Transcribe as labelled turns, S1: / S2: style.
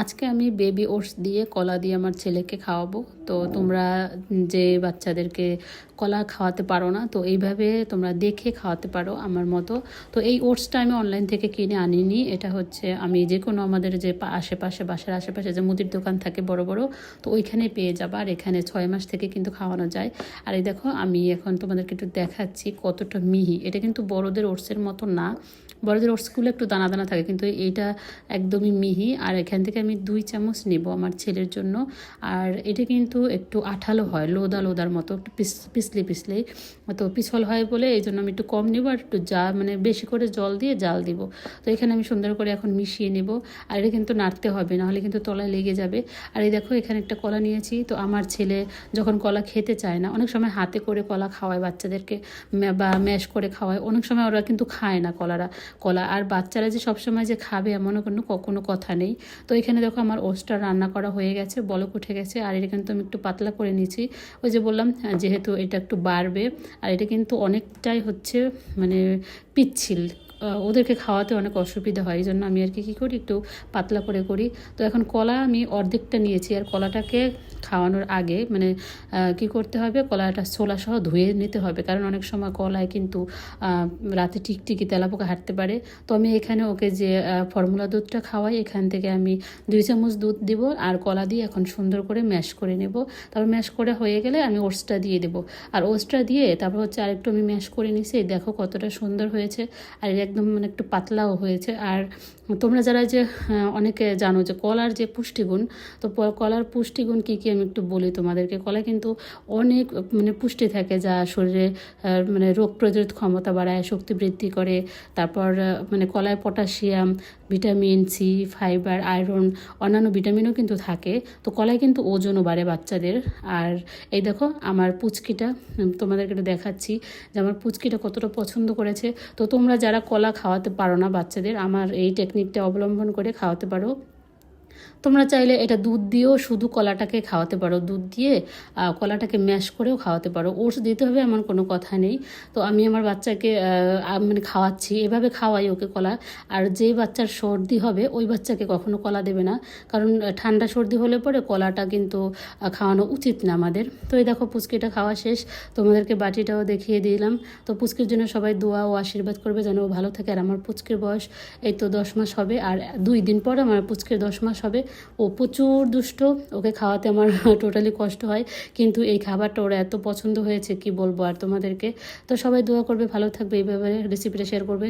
S1: আজকে আমি baby oats দিয়ে কলা দিয়ে আমার ছেলেকে খাওয়াবো। তো তোমরা যে বাচ্চাদেরকে কলা খাওয়াতে পারো না, তো এইভাবে তোমরা দেখে খাওয়াতে পারো আমার মতো। তো এই ওটসটা আমি অনলাইন থেকে কিনে আনিনি। এটা হচ্ছে আমি যে কোনো আমাদের যে আশেপাশে, বাসার আশেপাশে যে মুদির দোকান থাকে বড় বড়, তো ওইখানে পেয়ে যাবা। আর এখানে ছয় মাস থেকে কিন্তু খাওয়ানো যায়। আর এই দেখো, আমি এখন তোমাদেরকে একটু দেখাচ্ছি কতটা মিহি। এটা কিন্তু বড়দের ওটসের মতো না। বড়দের ওটসগুলো একটু দানা দানা থাকে, কিন্তু এইটা একদমই মিহি। আর এখান থেকে আমি দুই চামচ নেব আমার ছেলের জন্য। আর এটা কিন্তু একটু আঠালো হয়, লোদা লোদার মতো, একটু পিস পিছলে পিছলেই তো পিছল হয় বলে এই জন্য আমি একটু কম নেব আর একটু যা মানে বেশি করে জল দিয়ে জাল দিব। তো এখানে আমি সুন্দর করে এখন মিশিয়ে নেব। আর এটা কিন্তু নাড়তে হবে, নাহলে কিন্তু তলায় লেগে যাবে। আর এই দেখো এখানে একটা কলা নিয়েছি, তো আমার ছেলে যখন কলা খেতে চায় না, অনেক সময় হাতে করে কলা খাওয়ায় বাচ্চাদেরকে বা ম্যাশ করে খাওয়ায়। অনেক সময় ওরা কিন্তু খায় না কলারা। কলা, আর বাচ্চারা যে সবসময় যে খাবে এমনও কোনো কোনো কথা নেই। তো এখানে দেখো আমার ওস্টার রান্না করা হয়ে গেছে, বলক উঠে গেছে, আর এটা কিন্তু আমি একটু পাতলা করে নিয়েছি। ওই যে বললাম যেহেতু এটা একটু বাড়বে, আর এটা কিন্তু অনেকটাই হচ্ছে মানে পিচ্ছিল। ওদেরকে খাওয়াতে অনেক অসুবিধা হয় এই জন্য আমি আর কি, কী করি, একটু পাতলা করে করি। তো এখন কলা আমি অর্ধেকটা নিয়েছি, আর কলাটাকে খাওয়ানোর আগে মানে কি করতে হবে, কলাটা ছোলা সহ ধুয়ে নিতে হবে, কারণ অনেক সময় কলায় কিন্তু রাতে টিকটিকি তেলাপোকা হাঁটতে পারে। তো আমি এখানে ওকে যে ফর্মুলা দুধটা খাওয়াই, এখান থেকে আমি দুই চামচ দুধ দিব, আর কলা দিয়ে এখন সুন্দর করে ম্যাশ করে নেব। তারপর ম্যাশ করে হয়ে গেলে আমি ওটসটা দিয়ে দেবো। আর ওটসটা দিয়ে তারপর হচ্ছে আরেকটু আমি ম্যাশ করে নিছি, দেখো কতটা সুন্দর হয়েছে। আর এটা একদম মানে একটু পাতলাও হয়েছে। আর তোমরা যারা যে অনেকে জানো যে কলার যে পুষ্টিগুণ, তো কলার পুষ্টিগুণ কী কী আমি একটু বলি তোমাদেরকে। কলা কিন্তু অনেক মানে পুষ্টি থাকে যা শরীরে মানে রোগ প্রতিরোধ ক্ষমতা বাড়ায়, শক্তি বৃদ্ধি করে। তারপর মানে কলায় potassium, vitamin C, fibre, iron, অন্যান্য ভিটামিনও কিন্তু থাকে। তো কলায় কিন্তু ওজনও বাড়ে বাচ্চাদের। আর এই দেখো, আমার পুচকিটা তোমাদেরকে একটু দেখাচ্ছি যে আমার পুচকিটা কতটা পছন্দ করেছে। তো তোমরা যারা কলা খাওয়াতে পারো না বাচ্চাদের, আমার এই টেকনিকটা অবলম্বন করে খাওয়াতে পারো। তোমরা চাইলে এটা দুধ দিয়েও শুধু কলাটাকে খাওয়াতে পারো। দুধ দিয়ে কলাটাকে ম্যাশ করেও খাওয়াতে পারো। ওটস দিতে হবে এমন কোনো কথা নেই। তো আমি আমার বাচ্চাকে মানে খাওয়াচ্ছি। এভাবে খাওয়াই ওকে কলা। আর যে বাচ্চার সর্দি হবে, ওই বাচ্চাকে কখনো কলা দেবে না। কারণ ঠান্ডা সর্দি হলে পরে কলাটা কিন্তু খাওয়ানো উচিত না আমাদের। তো এই দেখো পুচকিটা খাওয়া শেষ। তোমাদেরকে বাটিটাও দেখিয়ে দিলাম। তো পুচকির জন্য সবাই দোয়া ও আশীর্বাদ করবে যেন ও ভালো থাকে। আর আমার পুচকির বয়স, এই তো দশ মাস হবে। আর দুই দিন পর আমার পুচকির দশ মাস হবে। ও প্রচুর দুষ্ট। ওকে খাওয়াতে আমার টোটালি কষ্ট হয়। কিন্তু এই খাবারটা ওরা এত পছন্দ হয়েছে, কি বলব আর তোমাদেরকে? তো সবাই দোয়া করবে, ভালো থাকবে। এইভাবে রেসিপিটা শেয়ার করবে।